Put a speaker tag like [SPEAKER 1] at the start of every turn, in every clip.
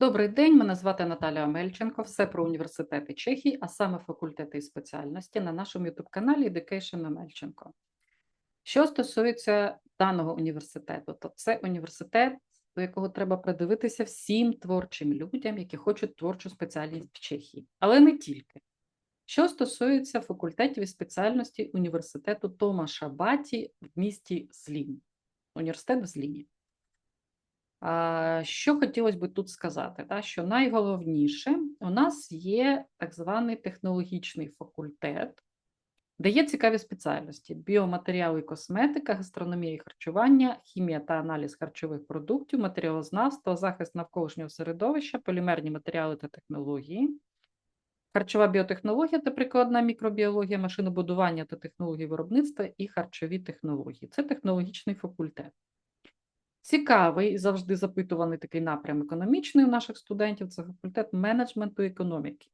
[SPEAKER 1] Добрий день, мене звати Наталя Омельченко. Все про університети Чехії, а саме факультети і спеціальності на нашому YouTube-каналі Education Омельченко. Що стосується даного університету, то це університет, до якого треба придивитися всім творчим людям, які хочуть творчу спеціальність в Чехії, але не тільки. Що стосується факультетів і спеціальності університету Томаша Баті в місті Злін, університет в Зліні. Що хотілося би тут сказати, да? що найголовніше у нас є так званий технологічний факультет, де є цікаві спеціальності: біоматеріали і косметика, гастрономія і харчування, хімія та аналіз харчових продуктів, матеріалознавство, захист навколишнього середовища, полімерні матеріали та технології, харчова біотехнологія та прикладна мікробіологія, машинобудування та технології виробництва і харчові технології. Це технологічний факультет. Цікавий і завжди запитуваний такий напрям економічний у наших студентів це факультет менеджменту економіки.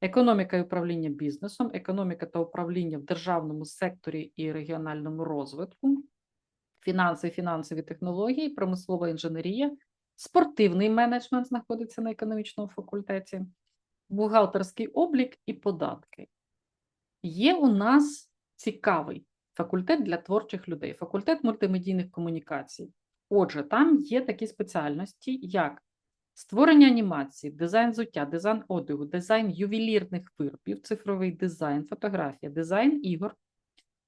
[SPEAKER 1] Економіка і управління бізнесом, економіка та управління в державному секторі і регіональному розвитку, фінанси фінансові технології, промислова інженерія, спортивний менеджмент знаходиться на економічному факультеті, бухгалтерський облік і податки. Є у нас цікавий факультет для творчих людей, факультет мультимедійних комунікацій. Отже, там є такі спеціальності, як створення анімації, дизайн взуття, дизайн одягу, дизайн ювелірних виробів, цифровий дизайн, фотографія, дизайн ігор,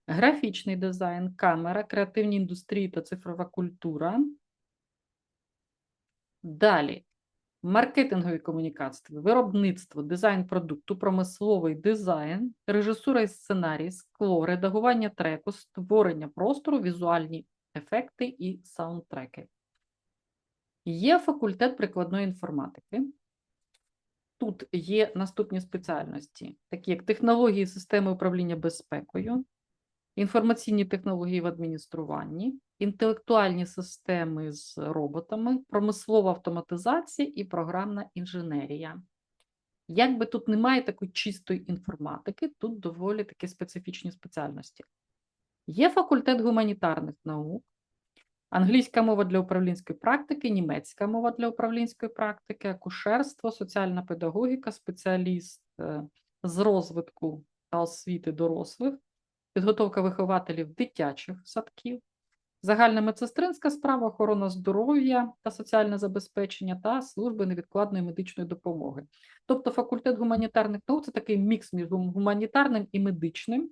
[SPEAKER 1] графічний дизайн, камера, креативні індустрії та цифрова культура. Далі маркетингові комунікації, виробництво, дизайн продукту, промисловий дизайн, режисура і сценарій, скло, редагування треку, створення простору, візуальні ефекти і саундтреки. Є факультет прикладної інформатики. Тут є наступні спеціальності, такі як технології системи управління безпекою, інформаційні технології в адмініструванні, інтелектуальні системи з роботами, промислова автоматизація і програмна інженерія. Якби тут немає такої чистої інформатики, тут доволі такі специфічні спеціальності. Є факультет гуманітарних наук, англійська мова для управлінської практики, німецька мова для управлінської практики, акушерство, соціальна педагогіка, спеціаліст е, з розвитку та освіти дорослих, підготовка вихователів дитячих садків, загальна медсестринська справа, охорона здоров'я та соціальне забезпечення та служби невідкладної медичної допомоги. Тобто факультет гуманітарних наук це такий мікс між гуманітарним і медичним.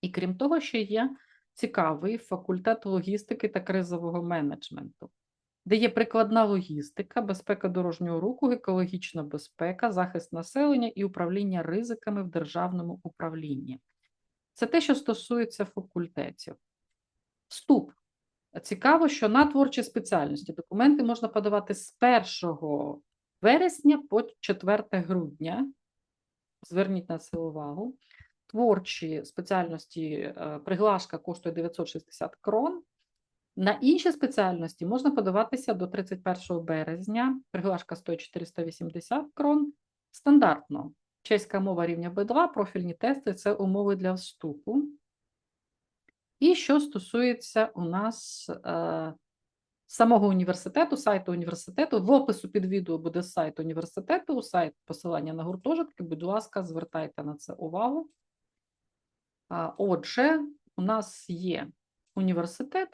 [SPEAKER 1] І крім того, ще є цікавий факультет логістики та кризового менеджменту, де є прикладна логістика, безпека дорожнього руху, екологічна безпека, захист населення і управління ризиками в державному управлінні. Це те, що стосується факультетів. Вступ. Цікаво, що на творчі спеціальності документи можна подавати з 1 вересня по 4 грудня. Зверніть на це увагу творчі спеціальності е, приглашка коштує 960 крон. На інші спеціальності можна подаватися до 31 березня. Приглашка стоїть 480 крон. Стандартно. Чеська мова рівня B2, профільні тести це умови для вступу. І що стосується у нас е, самого університету, сайту університету, в опису під відео буде сайт університету, сайт посилання на гуртожитки. Будь ласка, звертайте на це увагу. Отже, у нас є університет.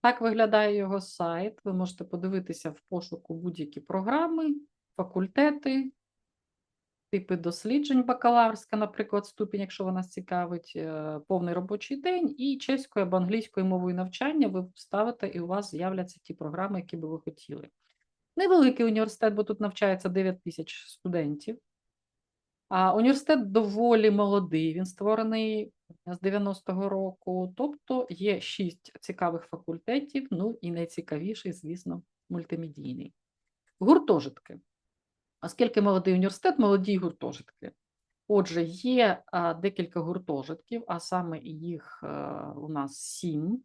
[SPEAKER 1] Так виглядає його сайт. Ви можете подивитися в пошуку будь-які програми, факультети, типи досліджень бакалаврська, наприклад, ступінь, якщо вона цікавить, е, повний робочий день, і чеською або англійською мовою навчання ви вставите, і у вас з'являться ті програми, які би ви хотіли. Невеликий університет, бо тут навчається 9 тисяч студентів. А університет доволі молодий, він створений з 90-го року, тобто є шість цікавих факультетів, ну і найцікавіший, звісно, мультимедійний. Гуртожитки. Оскільки молодий університет, молоді гуртожитки. Отже, є декілька гуртожитків, а саме їх а, у нас сім.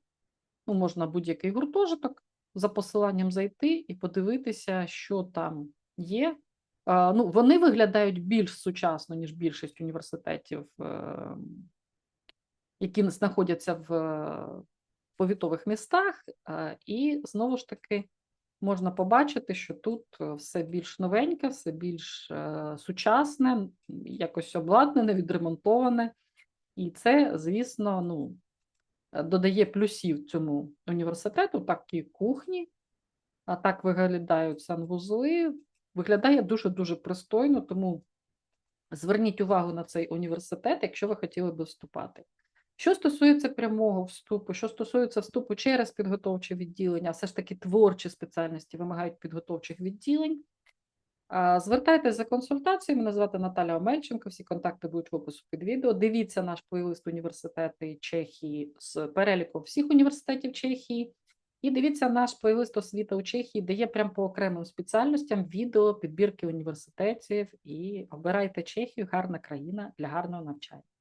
[SPEAKER 1] Ну, Можна будь-який гуртожиток за посиланням зайти і подивитися, що там є, ну, вони виглядають більш сучасно, ніж більшість університетів, е, які знаходяться в повітових містах, і знову ж таки можна побачити, що тут е, все більш новеньке, все більш е, сучасне, якось обладнане, відремонтоване. І це, звісно, ну, е, додає плюсів цьому університету, так і кухні, а так виглядають санвузли. Виглядає дуже-дуже пристойно, тому зверніть увагу на цей університет, якщо ви хотіли би вступати. Що стосується прямого вступу, що стосується вступу через підготовче відділення, все ж таки творчі спеціальності вимагають підготовчих відділень. Звертайтеся за консультацією. Мене звати Наталя Омельченко. Всі контакти будуть в опису під відео. Дивіться наш плейлист університети Чехії з переліком всіх університетів Чехії. І дивіться наш плейлист освіта у Чехії, де є прям по окремим спеціальностям відео, підбірки університетів. І обирайте Чехію, гарна країна для гарного навчання.